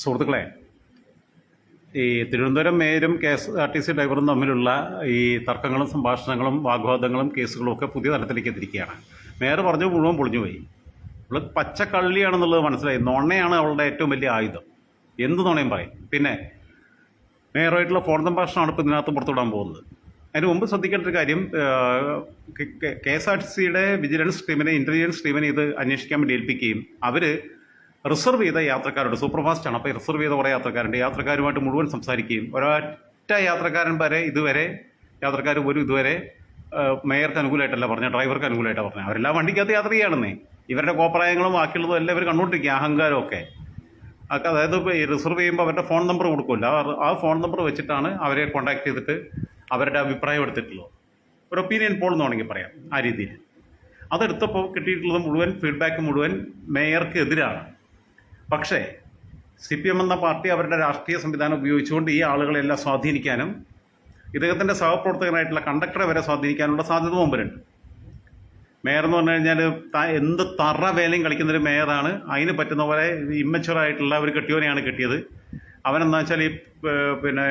സുഹൃത്തുക്കളെ ഈ Thiruvananthapuram മേയരും K S R T C ഡ്രൈവറും തമ്മിലുള്ള ഈ തർക്കങ്ങളും സംഭാഷണങ്ങളും വാഗ്വാദങ്ങളും കേസുകളും ഒക്കെ പുതിയ തലത്തിലേക്ക് എത്തിയിരിക്കുകയാണ്. മേയർ പറഞ്ഞു മുഴുവൻ പൊളിഞ്ഞു പോയി. അവൾ പച്ചക്കള്ളിയാണെന്നുള്ളത് മനസ്സിലായി. നുണയാണ് അവളുടെ ഏറ്റവും വലിയ ആയുധം. എന്ത് നുണയും പറയും. പിന്നെ മേയറുമായിട്ടുള്ള ഫോൺ സംഭാഷണമാണ് ഇപ്പോൾ ഇതിനകത്ത് പുറത്തുവിടാൻ പോകുന്നത്. അതിന് മുമ്പ് ശ്രദ്ധിക്കേണ്ട ഒരു കാര്യം കെ എസ് ആർ ടി സിയുടെ വിജിലൻസ് ടീമിനെ ഇന്റലിജൻസ് ടീമിനെ ഇത് അന്വേഷിക്കാൻ വേണ്ടി ഏൽപ്പിക്കുകയും അവർ റിസർവ് ചെയ്ത യാത്രക്കാരുണ്ട്. സൂപ്പർ ഫാസ്റ്റ് ആണ് അപ്പോൾ റിസർവ് ചെയ്ത കുറേ യാത്രക്കാരുണ്ട്. യാത്രക്കാരുമായിട്ട് മുഴുവൻ സംസാരിക്കുകയും ഒരൊറ്റ യാത്രക്കാരൻ വരെ ഇതുവരെ യാത്രക്കാർ പോലും ഇതുവരെ മേയർക്ക് അനുകൂലമായിട്ടല്ല പറഞ്ഞ ഡ്രൈവർക്ക് അനുകൂലമായിട്ടാണ് പറഞ്ഞത്. അവരെല്ലാം വണ്ടിക്കകത്ത് യാത്ര ചെയ്യുകയാണെന്നേ. ഇവരുടെ കോപ്രായങ്ങളും ബാക്കിയുള്ളതും എല്ലാം ഇവർ കണ്ടുകൊണ്ടിരിക്കുക അഹങ്കാരമൊക്കെ. ഒക്കെ അതായത് റിസർവ് ചെയ്യുമ്പോൾ അവരുടെ ഫോൺ നമ്പർ കൊടുക്കുമല്ലോ. ആ- ആ ഫോൺ നമ്പർ വെച്ചിട്ടാണ് അവരെ കോൺടാക്ട് ചെയ്തിട്ട് അവരുടെ അഭിപ്രായം എടുത്തിട്ടുള്ളത്. ഒരു ഒപ്പീനിയൻ പോൾ എന്ന് വേണമെങ്കിൽ പറയാം ആ രീതിയിൽ. അതെടുത്തപ്പോൾ കിട്ടിയിട്ടുള്ളത് മുഴുവൻ ഫീഡ്ബാക്ക് മുഴുവൻ മേയർക്ക് എതിരാണ് പക്ഷേ സി പി എം എന്ന പാർട്ടി അവരുടെ രാഷ്ട്രീയ സംവിധാനം ഉപയോഗിച്ചുകൊണ്ട് ഈ ആളുകളെല്ലാം സ്വാധീനിക്കാനും ഇദ്ദേഹത്തിന്റെ സഹപ്രവർത്തകനായിട്ടുള്ള കണ്ടക്ടറെ വരെ സ്വാധീനിക്കാനുള്ള സാധ്യത മുമ്പിലുണ്ട് മേയർ എന്ന് പറഞ്ഞു കഴിഞ്ഞാൽ എന്ത് തറ വേലയും കളിക്കുന്നൊരു മേയറാണ്. അതിന് പറ്റുന്ന പോലെ ഇമ്മച്ചുറായിട്ടുള്ള ഒരു കെട്ടിയോനെയാണ് കിട്ടിയത്. അവനെന്താ വെച്ചാൽ ഈ പിന്നെ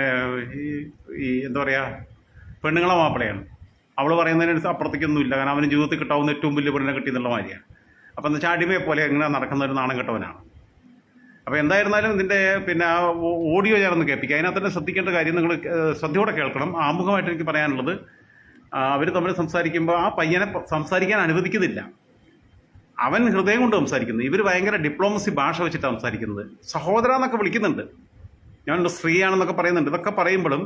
ഈ എന്താ പറയുക പെണ്ണുങ്ങളെ മാപ്പിളയാണ്. അവൾ പറയുന്നതിനനുസരിച്ച് അപ്പുറത്തേക്കൊന്നുമില്ല കാരണം അവന് ജീവിതത്തിൽ കിട്ടാവുന്ന ഏറ്റവും വലിയ പെണ്ണിനെ കിട്ടിയെന്നുള്ള മാതിരിയാണ്. അപ്പം എന്താ വെച്ചാൽ അടിമയെ പോലെ എങ്ങനെ നടക്കുന്ന ഒരു നാണം കെട്ടവനാണ്. അപ്പോൾ എന്തായിരുന്നാലും ഇതിന്റെ പിന്നെ ആ ഓഡിയോ ഞാനൊന്ന് കേൾപ്പിക്കാം. അതിനകത്ത് തന്നെ ശ്രദ്ധിക്കേണ്ട കാര്യം നിങ്ങൾ ശ്രദ്ധയോടെ കേൾക്കണം. ആമുഖമായിട്ട് എനിക്ക് പറയാനുള്ളത് അവർ തമ്മിൽ സംസാരിക്കുമ്പോൾ ആ പയ്യനെ സംസാരിക്കാൻ അനുവദിക്കുന്നില്ല. അവൻ ഹൃദയം കൊണ്ട് സംസാരിക്കുന്നത് ഇവർ ഭയങ്കര ഡിപ്ലോമസി ഭാഷ വെച്ചിട്ടാണ് സംസാരിക്കുന്നത്. സഹോദര എന്നൊക്കെ വിളിക്കുന്നുണ്ട്. ഞാൻ സ്ത്രീയാണെന്നൊക്കെ പറയുന്നുണ്ട്. ഇതൊക്കെ പറയുമ്പോഴും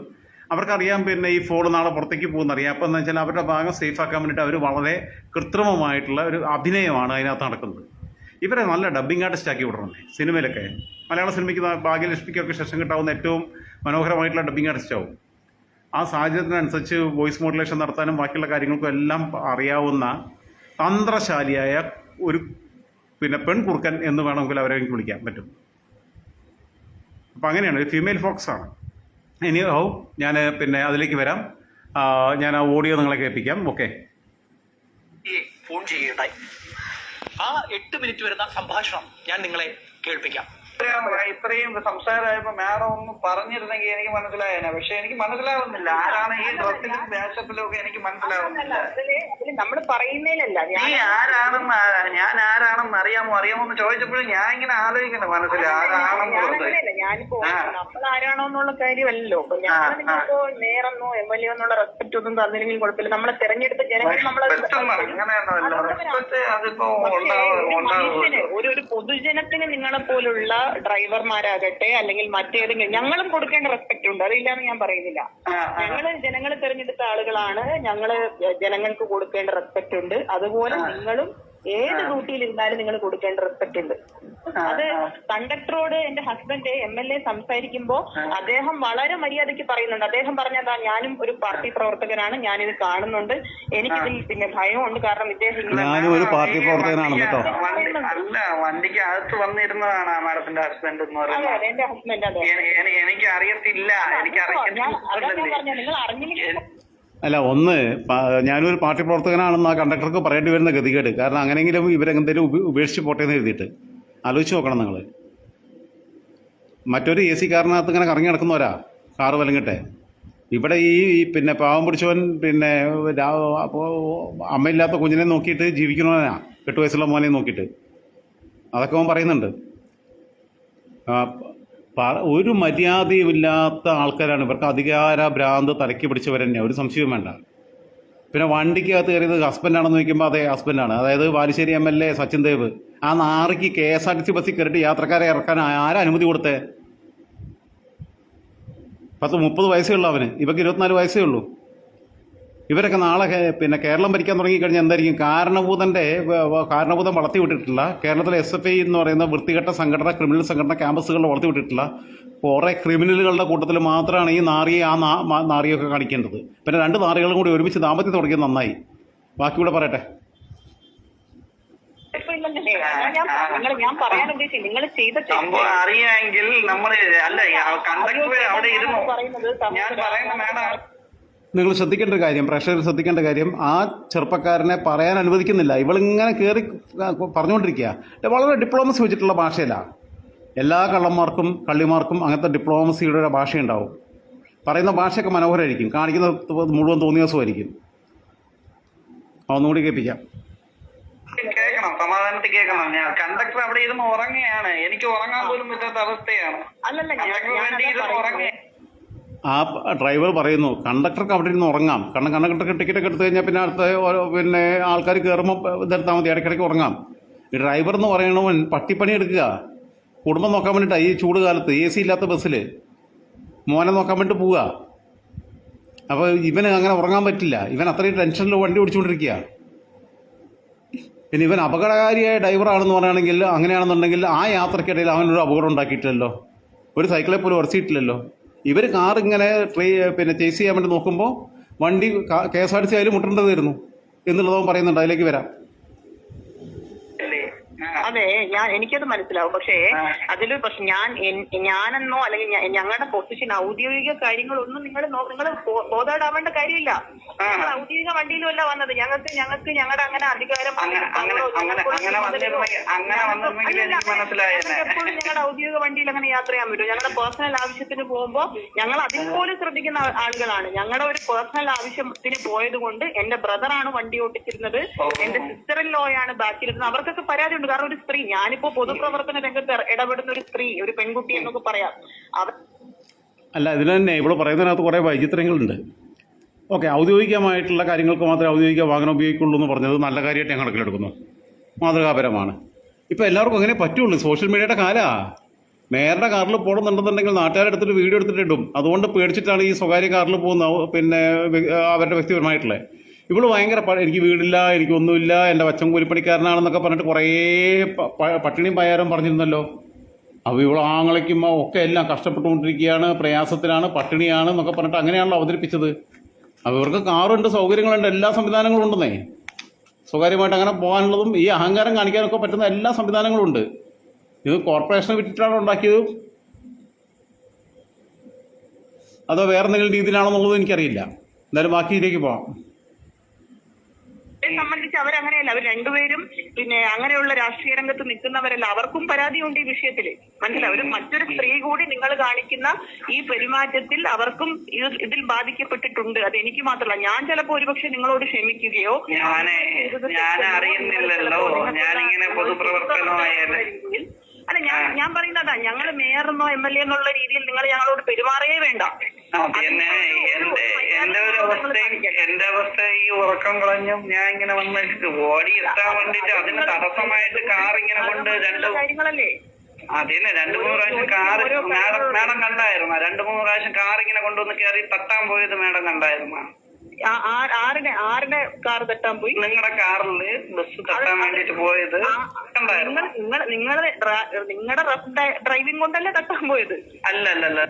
അവർക്കറിയാം പിന്നെ ഈ ഫോൺ നാളെ പുറത്തേക്ക് പോകുന്നറിയാം. അപ്പോൾ എന്ന് വെച്ചാൽ അവരുടെ ഭാഗം സേഫാക്കാൻ വേണ്ടിയിട്ട് അവർ വളരെ കൃത്രിമമായിട്ടുള്ള ഒരു അഭിനയമാണ് അതിനകത്ത് നടക്കുന്നത്. ഇവരെ നല്ല ഡബ്ബിംഗ് ആർട്ടിസ്റ്റ് ആക്കി വിടണം സിനിമയിലൊക്കെ. മലയാള സിനിമയ്ക്ക് ഭാഗ്യലക്ഷ്മിക്കൊക്കെ ശേഷം കിട്ടാവുന്ന ഏറ്റവും മനോഹരമായിട്ടുള്ള ഡബ്ബിംഗ് ആർട്ടിസ്റ്റ് ആവും. ആ സാഹചര്യത്തിനനുസരിച്ച് വോയിസ് മോഡുലേഷൻ നടത്താനും ബാക്കിയുള്ള കാര്യങ്ങൾക്കും എല്ലാം അറിയാവുന്ന തന്ത്രശാലിയായ ഒരു പിന്നെ പെൺകുറുക്കൻ എന്ന് വേണമെങ്കിൽ അവരെ എനിക്ക് വിളിക്കാൻ പറ്റും. അപ്പം അങ്ങനെയാണ്. ഒരു ഫീമെയിൽ ഫോക്സ് ആണ്. ഇനി ഹൗ ഞാൻ പിന്നെ അതിലേക്ക് വരാം. ഞാൻ ആ ഓഡിയോ നിങ്ങളെ കേൾപ്പിക്കാം. ഓക്കെ ഫോൺ ചെയ്യുകയുണ്ടായി ആ എട്ട് മിനിറ്റ് വരുന്ന സംഭാഷണം ഞാൻ നിങ്ങളെ കേൾപ്പിക്കാം. ഇത്രയും ഇത്രയും സംസാരമായപ്പോ മാഡം ഒന്ന് പറഞ്ഞിരുന്നെങ്കിൽ എനിക്ക് മനസ്സിലായേനെ. പക്ഷെ എനിക്ക് മനസ്സിലാവുന്നില്ല. ആരാണ് ഈ ഡ്രസ്സിലും വേഷത്തിലും ഒക്കെ എനിക്ക് മനസ്സിലാവുന്നില്ല. നമ്മൾ പറയുന്നതിലല്ല നീ ഞാൻ ആരാണെന്ന് ഞാൻ ആരാണെന്ന് അറിയാമോ? അറിയാമോ എന്ന് ചോദിച്ചപ്പോഴും ഞാൻ ഇങ്ങനെ ആലോചിക്കുന്നു മനസ്സിൽ ഞാനങ്ങനെയല്ല ഞാനിപ്പോ. നമ്മൾ ആരാണോ എന്നുള്ള കാര്യമല്ലല്ലോ ഞാൻ നിങ്ങളിപ്പോ നേരെന്നോ എം എൽ എ എന്നുള്ള റെസ്പെക്ട് ഒന്നും തന്നില്ലെങ്കിൽ കുഴപ്പമില്ല. നമ്മളെ തെരഞ്ഞെടുത്ത ജനങ്ങൾ നമ്മളെ ഒരു പൊതുജനത്തിന് നിങ്ങളെ പോലുള്ള ഡ്രൈവർമാരാകട്ടെ അല്ലെങ്കിൽ മറ്റേതെങ്കിലും ഞങ്ങളും കൊടുക്കേണ്ട റെസ്പെക്ട് ഉണ്ട്. അതില്ലാന്ന് ഞാൻ പറയുന്നില്ല. ഞങ്ങൾ ജനങ്ങൾ തെരഞ്ഞെടുത്ത ആളുകളാണ്. ഞങ്ങൾ ജനങ്ങൾക്ക് കൊടുക്കേണ്ട റെസ്പെക്ട് ഉണ്ട്. അതുപോലെ നിങ്ങളും ഏത് ഡ്യൂട്ടിയിൽ ഇരുന്നാലും നിങ്ങൾ കൊടുക്കേണ്ട റെസ്പെക്ട് ഉണ്ട്. അത് കണ്ടക്ടറോട് എന്റെ ഹസ്ബൻഡ് എം എൽ എ സംസാരിക്കുമ്പോ അദ്ദേഹം വളരെ മര്യാദയ്ക്ക് പറയുന്നുണ്ട്. അദ്ദേഹം പറഞ്ഞതാ ഞാനും ഒരു പാർട്ടി പ്രവർത്തകനാണ് ഞാനിത് കാണുന്നുണ്ട്. എനിക്കിതിൽ പിന്നെ ഭയമുണ്ട്. കാരണം ഇദ്ദേഹം ഞാനും ഒരു പാർട്ടി പ്രവർത്തകനാണ് കേട്ടോ. അല്ല വണ്ടിക്ക് അകത്ത് വന്നിരുന്നതാണ് മാഡത്തിന്റെ ഹസ്ബൻഡ് എന്ന് പറയുന്നത്. എന്റെ ഹസ്ബൻഡ് അതെ. എനി- എനി- എനിക്ക് അറിയത്തില്ല എനിക്ക് അറിയത്തില്ല നിങ്ങൾ അറിഞ്ഞില്ല അല്ല ഒന്ന് ഞാനൊരു പാർട്ടി പ്രവർത്തകനാണെന്ന് ആ കണ്ടക്ടർക്ക് പറയേണ്ടി വരുന്ന ഗതികേട്. കാരണം അങ്ങനെയെങ്കിലും ഇവരെന്തെങ്കിലും ഉപ ഉപേക്ഷിച്ച് പോട്ടെ എന്ന് എഴുതിയിട്ട്. ആലോചിച്ച് നോക്കണം നിങ്ങൾ മറ്റൊരു എ സി കാറിനകത്ത് ഇങ്ങനെ കറങ്ങി നടക്കുന്നവരാ? കാറ് വലങ്ങട്ടെ. ഇവിടെ ഈ പിന്നെ പാവം പിടിച്ചവൻ പിന്നെ അമ്മയില്ലാത്ത കുഞ്ഞിനെ നോക്കിയിട്ട് ജീവിക്കണവനാ എട്ട് വയസ്സുള്ള മോനെ നോക്കിയിട്ട്. അതൊക്കെ അവൻ പറയുന്നുണ്ട്. ഒരു മര്യാദയുമില്ലാത്ത ആൾക്കാരാണ്. ഇവർക്ക് അധികാര ഭ്രാന്ത് തലയ്ക്ക് പിടിച്ചവർ തന്നെ ഒരു സംശയവും വേണ്ട. പിന്നെ വണ്ടിക്കകത്ത് കയറിയത് ഹസ്ബൻഡാണെന്ന് ചോദിക്കുമ്പോൾ അതെ ഹസ്ബൻഡാണ് അതായത് Balussery M L A Sachin Dev. ആ നാറിക്ക് K S R T C ബസ്സിൽ കയറിയിട്ട് യാത്രക്കാരെ ഇറക്കാൻ ആരാ അനുമതി കൊടുത്തേ? പത്ത് മുപ്പത് വയസ്സേ ഉള്ളൂ അവന്. ഇവക്ക് ഇരുപത്തിനാല് വയസ്സേ ഉള്ളൂ. ഇവരൊക്കെ നാളെ പിന്നെ കേരളം ഭരിക്കാൻ തുടങ്ങിക്കഴിഞ്ഞാൽ എന്തായിരിക്കും? കാരണഭൂതന്റെ കാരണഭൂതം വളർത്തി വിട്ടിട്ടുള്ള കേരളത്തിലെ എസ് എഫ് ഐ എന്ന് പറയുന്ന വൃത്തികെട്ട സംഘടന ക്രിമിനൽ സംഘടന ക്യാമ്പസുകളിൽ വളർത്തി വിട്ടിട്ടുള്ള കുറേ ക്രിമിനലുകളുടെ കൂട്ടത്തിൽ മാത്രമാണ് ഈ നാറിയെ ആ നാറിയൊക്കെ കാണിക്കേണ്ടത്. പിന്നെ രണ്ട് നാറികളും കൂടി ഒരുമിച്ച് ദാമ്പത്യം തുടങ്ങിയത് നന്നായി. ബാക്കി കൂടെ പറയട്ടെ ഞാൻ ഞാൻ പറയാൻ നിങ്ങൾ ചെയ്ത അറിയാമെങ്കിൽ നമ്മൾ അല്ല കണ്ടക്ടർ അവിടെ ഇരുന്നു. പറയുന്നത് ഞാൻ പറയുന്ന മാഡം നിങ്ങൾ ശ്രദ്ധിക്കേണ്ട ഒരു കാര്യം പ്രേക്ഷകർ ശ്രദ്ധിക്കേണ്ട കാര്യം ആ ചെറുപ്പക്കാരനെ പറയാൻ അനുവദിക്കുന്നില്ല. ഇവളിങ്ങനെ കയറി പറഞ്ഞുകൊണ്ടിരിക്കുക. വളരെ ഡിപ്ലോമസി വെച്ചിട്ടുള്ള ഭാഷയിലാണ് എല്ലാ കള്ളന്മാർക്കും കള്ളിമാർക്കും അങ്ങനത്തെ ഡിപ്ലോമസിയുടെ ഒരു ഭാഷയുണ്ടാവും. പറയുന്ന ഭാഷയൊക്കെ മനോഹരമായിരിക്കും കാണിക്കുന്ന മുഴുവൻ തോന്നിയ ദിവസമായിരിക്കും ഒന്നുകൂടി കേൾപ്പിക്കാം. കേൾക്കണം. സമാധാനത്തിൽ കേൾക്കണം. ഞാൻ കണ്ടക്ടർ അവിടെ ഇരുന്ന് ഉറങ്ങുകയാണ്. എനിക്ക് ഉറങ്ങാൻ പോലും പറ്റാത്ത അവസ്ഥയാണ്. അല്ലല്ല. ഉറങ്ങുക. ആ ഡ്രൈവർ പറയുന്നു കണ്ടക്ടർക്ക് അവിടെ ഇരുന്ന് ഉറങ്ങാം. കാരണം കണ്ടക്ടർക്ക് ടിക്കറ്റൊക്കെ എടുത്തു കഴിഞ്ഞാൽ പിന്നെ അടുത്ത പിന്നെ ആൾക്കാർ കയറുമ്പോൾ ഇതെടുത്താൽ മതി ഇടയ്ക്കിടയ്ക്ക് ഉറങ്ങാം. ഈ ഡ്രൈവർ എന്ന് പറയണവൻ പട്ടിപ്പണി എടുക്കുക. കുടുംബം നോക്കാൻ വേണ്ടിയിട്ടാണ് ഈ ചൂട് കാലത്ത് എ സി ഇല്ലാത്ത ബസ്സിൽ മോനെ നോക്കാൻ വേണ്ടി പോവുക. അപ്പോൾ ഇവന് അങ്ങനെ ഉറങ്ങാൻ പറ്റില്ല. ഇവൻ അത്രയും ടെൻഷനിൽ വണ്ടി ഓടിച്ചുകൊണ്ടിരിക്കുക പിന്നെ ഇവൻ അപകടകാരിയായ ഡ്രൈവറാണെന്ന് പറയുകയാണെങ്കിൽ അങ്ങനെയാണെന്നുണ്ടെങ്കിൽ ആ യാത്രക്കിടയിൽ അവനൊരു അപകടം ഉണ്ടാക്കിയിട്ടില്ലല്ലോ. ഒരു സൈക്കിളെ പോലും ഉറച്ചിട്ടില്ലല്ലോ ഇവർ കാർ ഇങ്ങനെ ട്രേ പിന്നെ ചേസ് ചെയ്യാൻ വേണ്ടി നോക്കുമ്പോൾ വണ്ടി K S R T C അതിൽ മുട്ടേണ്ടതായിരുന്നു എന്നുള്ളതും പറയുന്നുണ്ട് അതിലേക്ക് വരാം. അതെ ഞാൻ എനിക്കത് മനസ്സിലാവും. പക്ഷേ ആ. അതിൽ പക്ഷെ ഞാൻ ഞാനെന്നോ അല്ലെങ്കിൽ ഞങ്ങളുടെ പൊസിഷൻ ഔദ്യോഗിക കാര്യങ്ങളൊന്നും നിങ്ങൾ നിങ്ങൾ ബോധേടാവേണ്ട കാര്യമില്ല. ആ. നിങ്ങൾ ഔദ്യോഗിക വണ്ടിയിലുമല്ല വന്നത്. ഞങ്ങൾക്ക് ഞങ്ങൾക്ക് ഞങ്ങളുടെ അങ്ങനെ അധികാരം എപ്പോഴും ഞങ്ങളുടെ ഔദ്യോഗിക വണ്ടിയിൽ അങ്ങനെ യാത്ര ചെയ്യാൻ പറ്റും. ഞങ്ങളുടെ പേഴ്സണൽ ആവശ്യത്തിന് പോകുമ്പോൾ ഞങ്ങൾ അതിൽ പോലും ശ്രദ്ധിക്കുന്ന ആളുകളാണ്. ഞങ്ങളുടെ ഒരു പേഴ്സണൽ ആവശ്യത്തിന് പോയത് കൊണ്ട് എന്റെ ബ്രദറാണ് വണ്ടി ഓട്ടിച്ചിരുന്നത്. എന്റെ സിസ്റ്റർ ഇൻ ലോയാണ് ബാക്കിലിരുന്നത് അവർക്കൊക്കെ പരാതി ഉണ്ട് കാരണം ഒരു സ്ത്രീ. ഞാനിപ്പോ പൊതുപ്രവർത്തന രംഗത്ത് ഇടപെടുന്ന ഒരു സ്ത്രീ ഒരു പെൺകുട്ടി എന്നൊക്കെ പറയാം. അവർ അല്ല ഇതിന് തന്നെ ഇവിടെ പറയുന്നതിനകത്ത് കുറേ വൈചിത്രങ്ങളുണ്ട്. ഓക്കെ ഔദ്യോഗികമായിട്ടുള്ള കാര്യങ്ങൾക്ക് മാത്രമേ ഔദ്യോഗിക വാഹനം ഉപയോഗിക്കുള്ളൂ എന്ന് പറഞ്ഞത് നല്ല കാര്യമായിട്ട് ഞാൻ കണക്കിലെടുക്കുന്നു. മാതൃകാപരമാണ്. ഇപ്പോൾ എല്ലാവർക്കും അങ്ങനെ പറ്റുള്ളൂ. സോഷ്യൽ മീഡിയയുടെ കാലാ. മേയറുടെ കാറിൽ പോകണമെന്നുണ്ടെന്നുണ്ടെങ്കിൽ നാട്ടുകാരെടുത്തിട്ട് വീഡിയോ എടുത്തിട്ട് ഇടും അതുകൊണ്ട് പേടിച്ചിട്ടാണ് ഈ സ്വകാര്യ കാറിൽ പോകുന്ന പിന്നെ അവരുടെ വ്യക്തിപരമായിട്ടുള്ളത് ഇവൾ ഭയങ്കര എനിക്ക് വീടില്ല എനിക്കൊന്നുമില്ല എന്റെ വച്ചൻ കൂലിപ്പണിക്കാരനാണെന്നൊക്കെ പറഞ്ഞിട്ട് കുറേ പട്ടിണിയും പയാരം പറഞ്ഞിരുന്നല്ലോ. അപ്പോൾ ഇവൾ ആങ്ങളയ്ക്കും ഒക്കെ എല്ലാം കഷ്ടപ്പെട്ടുകൊണ്ടിരിക്കുകയാണ് പ്രയാസത്തിലാണ് പട്ടിണിയാണ് എന്നൊക്കെ പറഞ്ഞിട്ട് അങ്ങനെയാണല്ലോ അവതരിപ്പിച്ചത്. അപ്പോൾ ഇവർക്ക് കാറുണ്ട് സൗകര്യങ്ങളുണ്ട് എല്ലാ സംവിധാനങ്ങളും ഉണ്ടെന്നേ. സ്വകാര്യമായിട്ട് അങ്ങനെ പോകാനുള്ളതും ഈ അഹങ്കാരം കാണിക്കാനൊക്കെ പറ്റുന്ന എല്ലാ സംവിധാനങ്ങളും ഉണ്ട്. ഇത് കോർപ്പറേഷനെ വിറ്റിട്ടാണ് ഉണ്ടാക്കിയത്. അതോ വേറെ എന്തെങ്കിലും രീതിയിലാണെന്നുള്ളത് എനിക്കറിയില്ല. എന്തായാലും ബാക്കി ഇതിലേക്ക് അവരെ സംബന്ധിച്ച് അവരങ്ങനെയല്ല. അവർ രണ്ടുപേരും പിന്നെ അങ്ങനെയുള്ള രാഷ്ട്രീയ രംഗത്ത് നിൽക്കുന്നവരല്ല. അവർക്കും പരാതിയുണ്ട് ഈ വിഷയത്തിൽ മനസ്സിലായി? ഒരു മറ്റൊരു സ്ത്രീ കൂടി നിങ്ങൾ കാണിക്കുന്ന ഈ പെരുമാറ്റത്തിൽ അവർക്കും ഇതിൽ ബാധിക്കപ്പെട്ടിട്ടുണ്ട്. അത് എനിക്ക് മാത്രമല്ല ഞാൻ ചിലപ്പോ ഒരുപക്ഷെ നിങ്ങളോട് ക്ഷമിക്കുകയോ ഞാൻ അറിയുന്നില്ലല്ലോ ഞാനിങ്ങനെ പൊതുപ്രവർത്തനമായാലേ അല്ല ഞാൻ ഞാൻ പറയുന്നതാ ഞങ്ങൾ മേയറെന്നോ എം എൽ എ എന്നുള്ള രീതിയിൽ നിങ്ങൾ ഞങ്ങളോട് പെരുമാറേ വേണ്ട. പിന്നെ എന്റെ എന്റെ ഒരു അവസ്ഥയും എന്റെ അവസ്ഥ ഈ ഉറക്കം കളഞ്ഞും ഞാൻ ഇങ്ങനെ വന്ന് ഓടി എത്താൻ വേണ്ടിട്ട് അതിന് തടസ്സമായിട്ട് കാർ ഇങ്ങനെ കൊണ്ട് രണ്ട് കാര്യങ്ങളല്ലേ? അതിന് രണ്ടു മൂന്ന് പ്രാവശ്യം കാർ മാഡം മാഡം കണ്ടായിരുന്ന. രണ്ടു മൂന്ന് പ്രാവശ്യം കാർ ഇങ്ങനെ കൊണ്ടുവന്ന് കയറി തട്ടാൻ പോയത് മാഡം കണ്ടായിരുന്ന. ആരുടെ ആരുടെ കാർ തട്ടാൻ പോയി. നിങ്ങളുടെ കാറിൽ ബസ് തട്ടാൻ വേണ്ടിട്ട് പോയത് നിങ്ങൾ നിങ്ങൾ നിങ്ങളുടെ നിങ്ങളുടെ റഫ് ഡ്രൈവിംഗ് കൊണ്ടല്ലേ തട്ടാൻ പോയത്? അല്ല അല്ല അല്ല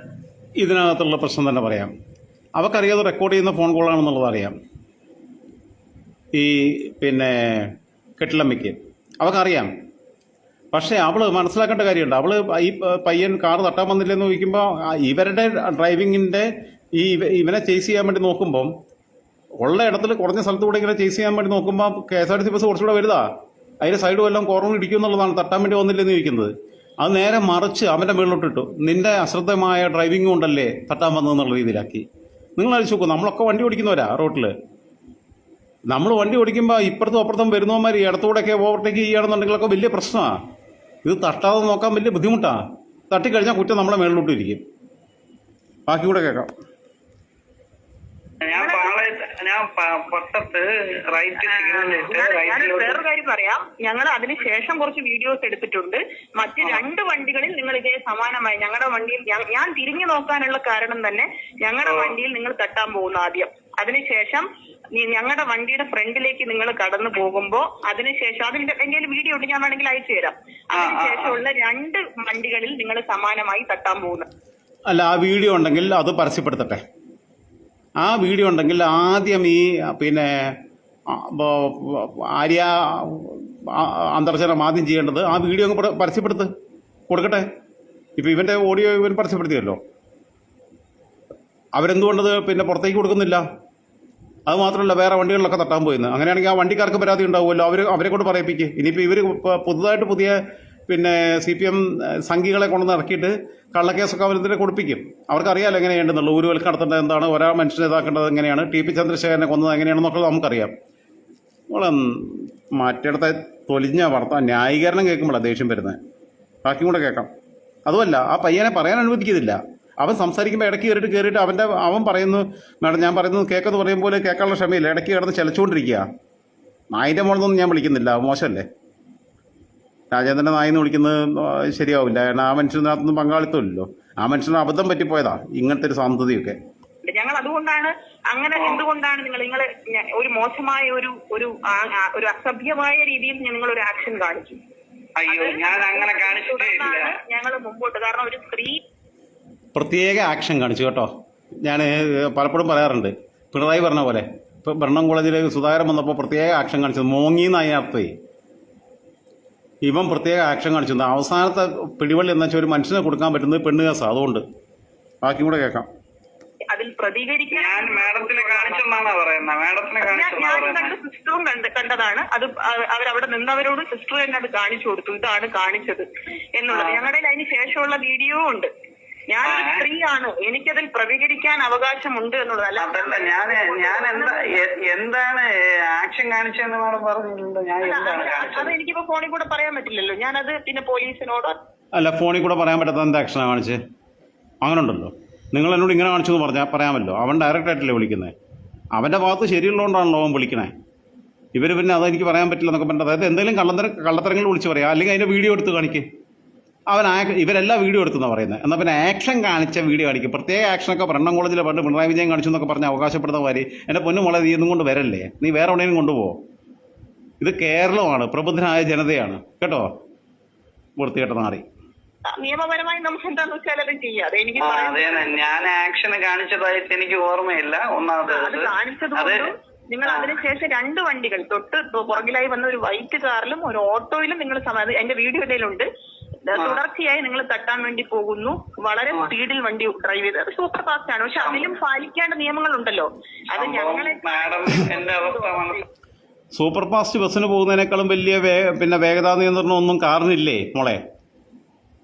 ഇതിനകത്തുള്ള പ്രശ്നം തന്നെ പറയാം. അവക്കറിയാതെ റെക്കോർഡ് ചെയ്യുന്ന ഫോൺ കോളാണെന്നുള്ളത് അറിയാം. ഈ പിന്നെ കെട്ടിലമ്മയ്ക്ക്. അവക്കറിയാം. പക്ഷേ അവൾ മനസ്സിലാക്കേണ്ട കാര്യമുണ്ട്. അവൾ ഈ പയ്യൻ കാർ തട്ടാൻ വന്നില്ലെന്ന് ചോദിക്കുമ്പോൾ ഇവരുടെ ഡ്രൈവിങ്ങിന്റെ ഈ ഇവനെ ചേസ് ചെയ്യാൻ വേണ്ടി നോക്കുമ്പം ഉള്ള ഇടത്തിൽ കുറഞ്ഞ സ്ഥലത്ത് കൂടെ ഇങ്ങനെ ചേസ് ചെയ്യാൻ വേണ്ടി നോക്കുമ്പോൾ K S R T C bus കുറച്ചുകൂടെ വലുതാ. അതിന്റെ സൈഡ് വല്ലതും കുറവ് ഇടിക്കും എന്നുള്ളതാണ്. തട്ടാൻ വേണ്ടി വന്നില്ലെന്ന് ചോദിക്കുന്നത്. അത് നേരെ മറിച്ച് അവന്റെ മുകളിലോട്ടിട്ടു നിന്റെ അശ്രദ്ധമായ ഡ്രൈവിംഗ് കൊണ്ടല്ലേ തട്ടാൻ വന്നതെന്നുള്ള രീതിയിലാക്കി. നിങ്ങൾ അഴിച്ചു നോക്കൂ നമ്മളൊക്കെ വണ്ടി ഓടിക്കുന്നവരാ റോട്ടിൽ നമ്മൾ വണ്ടി ഓടിക്കുമ്പോൾ ഇപ്പുറത്തും അപ്പുറത്തും വരുന്നവന്മാർ ഇടത്തൂടെയൊക്കെ ഓവർടേക്ക് ചെയ്യുകയാണെന്നുണ്ടെങ്കിലൊക്കെ വലിയ പ്രശ്നമാണ് ഇത് തട്ടാതെ നോക്കാൻ വലിയ ബുദ്ധിമുട്ടാണ് തട്ടിക്കഴിഞ്ഞാൽ കുറ്റം നമ്മളെ മേളിലോട്ട് ഇരിക്കും ബാക്കി കൂടെ കേൾക്കാം. ഞാൻ പാളയത്ത് ഞാൻ പ- റൈറ്റ് വേറൊരു കാര്യം പറയാം. ഞങ്ങൾ അതിനുശേഷം കുറച്ച് വീഡിയോസ് എടുത്തിട്ടുണ്ട്. മറ്റ് രണ്ട് വണ്ടികളിൽ നിങ്ങൾ ഇതേ സമാനമായി ഞങ്ങളുടെ വണ്ടിയിൽ ഞാൻ- തിരിഞ്ഞു നോക്കാനുള്ള കാരണം തന്നെ ഞങ്ങളുടെ വണ്ടിയിൽ നിങ്ങൾ തട്ടാൻ പോകുന്നു ആദ്യം. അതിനുശേഷം ഞങ്ങളുടെ വണ്ടിയുടെ ഫ്രണ്ടിലേക്ക് നിങ്ങൾ കടന്നു പോകുമ്പോ അതിനുശേഷം അതിന്റെ എന്തെങ്കിലും വീഡിയോ ഉണ്ട് ഞാൻ വേണമെങ്കിൽ അയച്ചു തരാം. അതിനുശേഷമുള്ള രണ്ട് വണ്ടികളിൽ നിങ്ങൾ സമാനമായി തട്ടാൻ പോകുന്നു അല്ല ആ വീഡിയോ ഉണ്ടെങ്കിൽ അത് പരസ്യപ്പെടുത്തട്ടെ? ആ വീഡിയോ ഉണ്ടെങ്കിൽ ആദ്യം ഈ പിന്നെ ആര്യ അന്തർജനം ആദ്യം ചെയ്യേണ്ടത് ആ വീഡിയോ അങ്ങ് പര- പരസ്യപ്പെടുത്ത്. കൊടുക്കട്ടെ? ഇപ്പോൾ ഇവന്റെ ഓഡിയോ ഇവൻ പരസ്യപ്പെടുത്തിയല്ലോ. അവരെന്തുകൊണ്ടത് പിന്നെ പുറത്തേക്ക് കൊടുക്കുന്നില്ല? അത് മാത്രമല്ല വേറെ വണ്ടികളിലൊക്കെ തട്ടാൻ പോയിന്ന്. അങ്ങനെയാണെങ്കിൽ ആ വണ്ടിക്കാർക്ക് പരാതി ഉണ്ടാവുമല്ലോ. അവർ അവരെ കൊണ്ട് പറയിപ്പിക്കുക ഇനിയിപ്പോൾ ഇവർ പുതുതായിട്ട് പുതിയ പിന്നെ സി പി എം സംഘികളെ കൊണ്ടുവന്ന് ഇറക്കിയിട്ട് കള്ളക്കേസൊക്കെ അവരെതിരെ കൊടുപ്പിക്കും. അവർക്കറിയാലോ എങ്ങനെയുണ്ടെന്നുള്ളൂ ഊരുവൽക്ക് നടത്തേണ്ടത് എന്താണ്? ഒരാൾ മനുഷ്യനെ ഇതാക്കേണ്ടത് എങ്ങനെയാണ്? ടി പി ചന്ദ്രശേഖരനെ കൊന്നത് എങ്ങനെയാണെന്നൊക്കെ നമുക്കറിയാം. നമ്മളെ മാറ്റിയെടുത്ത തൊലിഞ്ഞ വാർത്ത ന്യായീകരണം കേൾക്കുമ്പോഴാണ് ദേഷ്യം വരുന്നത്. ബാക്കി കൂടെ കേൾക്കാം. അതുമല്ല ആ പയ്യനെ പറയാൻ അനുവദിക്കുന്നില്ല അവൻ സംസാരിക്കുമ്പോൾ ഇടയ്ക്ക് കയറിയിട്ട് കയറിയിട്ട് അവന്റെ അവൻ പറയുന്നു മേഡം ഞാൻ പറയുന്നത് കേൾക്കെന്ന് പറയുമ്പോൾ കേൾക്കാനുള്ള ക്ഷമയില്ല. ഇടയ്ക്ക് കിടന്ന് ചലച്ചുകൊണ്ടിരിക്കുക. നായിന്റെ മോളെന്നൊന്നും ഞാൻ വിളിക്കുന്നില്ല. മോശമല്ലേ? രാജേന്ദ്രന്റെ നായെന്ന് വിളിക്കുന്നത് ശരിയാവില്ല. കാരണം ആ മനുഷ്യനകത്തൊന്നും പങ്കാളിത്തമില്ലല്ലോ. ആ മനുഷ്യന് അബദ്ധം പറ്റിപ്പോയതാ ഇങ്ങനത്തെ ഒരു സാന്തതിയൊക്കെ ഞങ്ങൾ അതുകൊണ്ടാണ് അങ്ങനെ എന്തുകൊണ്ടാണ് നിങ്ങൾ നിങ്ങൾ ഒരു മോശമായ ഒരു ഒരു ഒരു അസഭ്യമായ രീതിയിൽ നിങ്ങൾ ഒരു ആക്ഷൻ കാണിച്ചു. അയ്യോ ഞാൻ അങ്ങനെ കാണിച്ചിട്ടേ ഞങ്ങൾ മുമ്പോട്ട് കാരണം ഒരു സ്ത്രീ പ്രത്യേക ആക്ഷൻ കാണിച്ചു കേട്ടോ. ഞാൻ പലപ്പോഴും പറയാറുണ്ട് പിണറായി പറഞ്ഞ പോലെ ഇപ്പൊ ഭരണം കോളേജിൽ സുധാകരൻ വന്നപ്പോൾ പ്രത്യേക ആക്ഷൻ കാണിച്ചത് മോങ്ങിന്നായി അർത്ഥേ ഇവൻ പ്രത്യേക ആക്ഷൻ കാണിച്ചു. അവസാനത്തെ പിടിവള്ളി എന്ന് വെച്ചാൽ ഒരു മനുഷ്യനെ കൊടുക്കാൻ പറ്റുന്നത് പെണ്ണ് കേസാ. അതുകൊണ്ട്. ബാക്കി കൂടെ കേൾക്കാം. അതിൽ പ്രതികരിക്കാൻ ഞാൻ മാഡത്തിനെ കാണിച്ചെന്നാണ് പറയുന്നത്? മാഡത്തിനെ ഞാൻ കാണിച്ചെന്നാ ഞാനും സിസ്റ്ററും കണ്ട് കണ്ടതാണ്. അത് അവരവിടെ നിന്നവരോട് സിസ്റ്റർ തന്നെ അത് കാണിച്ചു കൊടുത്തു. ഇതാണ് കാണിച്ചത് എന്നുള്ളത്. ഞങ്ങളുടെ അതിന് ശേഷമുള്ള വീഡിയോ ഉണ്ട്. ഞാനൊരു ആ. സ്ത്രീയാണ്. എനിക്കതിൽ പ്രതികരിക്കാൻ അവകാശമുണ്ട് എന്നുള്ളതല്ല അല്ല അതല്ല ഞാൻ ഞാൻ എന്താ എന്താണ് ആക്ഷൻ കാണിച്ചതെന്ന് മാഡം പറഞ്ഞിട്ടുണ്ട്. ഞാൻ എന്താണ് അത് കാണിച്ചത്? എനിക്കിപ്പോ ഫോണിൽ കൂടെ പറയാൻ പറ്റില്ലല്ലോ. ഞാനത് പിന്നെ പോലീസിനോട് അല്ല ഫോണിൽ കൂടെ പറയാൻ പറ്റാത്ത എന്താ ആക്ഷനാണ് കാണിച്ചത് അങ്ങനെ ഉണ്ടല്ലോ നിങ്ങൾ എന്നോട് ഇങ്ങനെ കാണിച്ചു എന്ന് പറഞ്ഞാൽ പറയാമല്ലോ. അവൻ ഡയറക്റ്റ് ആയിട്ടല്ലേ വിളിക്കുന്നത് അവന്റെ ഭാഗത്ത് ശരിയുള്ളതുകൊണ്ടാണല്ലോ അവൻ വിളിക്കണേ. ഇവർ പിന്നെ അതെനിക്ക് പറയാൻ പറ്റില്ല എന്നൊക്കെ പറഞ്ഞിട്ട് അതായത് എന്തെങ്കിലും കള്ളത്തര കള്ളത്തരങ്ങൾ വിളിച്ച് പറയാം. അല്ലെങ്കിൽ അതിന്റെ വീഡിയോ എടുത്ത് കാണിക്ക്. അവൻ ഇവരെല്ലാം വീഡിയോ എടുത്തെന്നാണ് പറയുന്നത് എന്നാൽ പിന്നെ ആക്ഷൻ കാണിച്ച വീഡിയോ കാണിക്കും. പ്രത്യേക ആക്ഷനൊക്കെ ബ്രണ്ണം കോളേജിൽ പണ്ട് പിണറായി വിജയൻ കാണിച്ചു എന്നൊക്കെ പറഞ്ഞ് അവകാശപ്പെടുന്ന മാതിരി എന്റെ പൊന്നു മോളെ നീ കൊണ്ട് വരല്ലേ? നീ വേറെ എവിടെയും കൊണ്ടുപോകോ ഇത് കേരളമാണ് പ്രബുദ്ധനായ ജനതയാണ്. കേട്ടോ? വൃത്തികെട്ട മാറി. നിയമപരമായി നമുക്ക് എന്താന്ന് വെച്ചാൽ അത് ചെയ്യാം. എനിക്ക് അതെ ഞാൻ ആക്ഷൻ കാണിച്ചതായിട്ട് എനിക്ക് ഓർമ്മയില്ല. ഒന്നാമത് അത് കാണിച്ചത് നിങ്ങൾ അതിനുശേഷം രണ്ട് വണ്ടികൾ തൊട്ട് പുറകിലായി വന്ന ഒരു വൈറ്റ് കാറിലും ഒരു ഓട്ടോയിലും നിങ്ങൾ എന്റെ വീഡിയോ ഇതിലുണ്ട് തുടർച്ചയായി നിങ്ങൾ തട്ടാൻ വേണ്ടി പോകുന്നു. വളരെ സ്പീഡിൽ വണ്ടി ഡ്രൈവ് ചെയ്ത്. അത് സൂപ്പർ ഫാസ്റ്റ് ആണ്. പക്ഷെ അതിലും പാലിക്കേണ്ട നിയമങ്ങളുണ്ടല്ലോ. അത് ഞങ്ങളെ സൂപ്പർ ഫാസ്റ്റ് ബസ്സിന് പോകുന്നതിനേക്കാളും വലിയ പിന്നെ വേഗതാ നിയന്ത്രണം ഒന്നും കാറിനില്ലേ മോളെ?